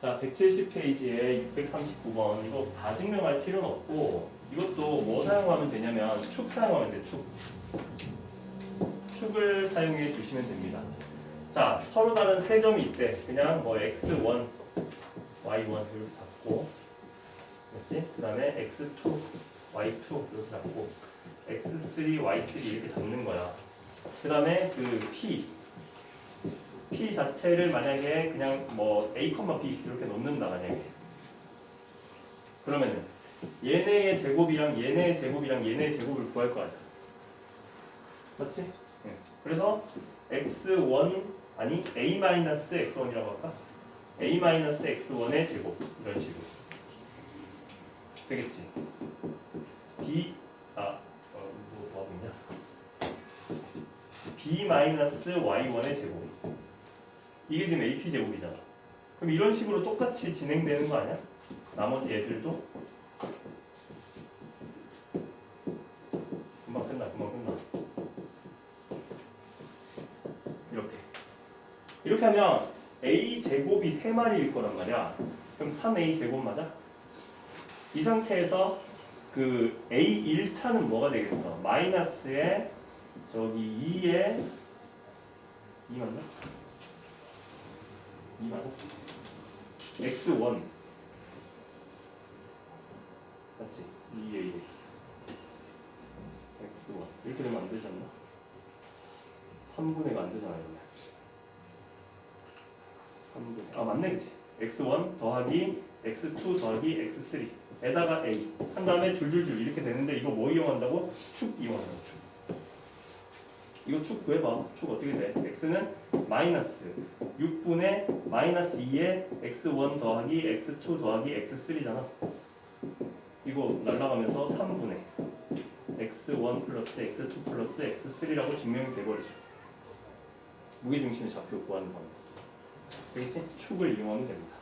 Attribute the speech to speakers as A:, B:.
A: 자, 170페이지에 639번 이거 다 증명할 필요는 없고 이것도 뭐 사용하면 되냐면 축 사용하면 돼, 축. 축을 사용해 주시면 됩니다. 자, 서로 다른 세 점이 있대. 그냥 뭐 x1, y1 이렇게 잡고 그렇지? 그 다음에 x2, y2 이렇게 잡고 x3, y3 이렇게 잡는 거야. 그 다음에 그 p p 자체를 만약에 그냥 뭐 a, b 이렇게 놓는다 만약에 그러면은 얘네의 제곱이랑 얘네의 제곱이랑 얘네의 제곱을 구할 거 아니야. 맞지? 예. 그래서 x1 아니 a-x1이라고 할까? a-x1의 제곱 이런 식으로 되겠지? b 아 어, 뭐, 뭐 하고 있냐? b-y1의 제곱 이게 지금 AP 제곱이잖아. 그럼 이런 식으로 똑같이 진행되는 거 아니야? 나머지 애들도 금방 끝나, 금방 끝나. 이렇게 이렇게 하면 a 제곱이 세 마리일 거란 말이야. 그럼 3a 제곱 맞아? 이 상태에서 그 a 1차는 뭐가 되겠어? 마이너스에 저기 2에 2 맞나? 2 맞아? x1 맞지? 2a x x1 이렇게 되면 안 되지 않나? 3분의 1안 되잖아 이러면 3분의 아 맞네 그치? x1 더하기 x2 더하기 x3 에다가 a 한 다음에 줄줄줄 이렇게 되는데 이거 뭐 이용한다고? 축 이용한다고 축 이거 축 구해봐. 축 어떻게 돼? x는 마이너스 6분의 마이너스 2의 x1 더하기 x2 더하기 x3잖아. 이거 날라가면서 3분의 x1 플러스 x2 플러스 x3라고 증명이 돼버리죠. 무게중심의 좌표 구하는 방법 되겠지? 축을 이용하면 됩니다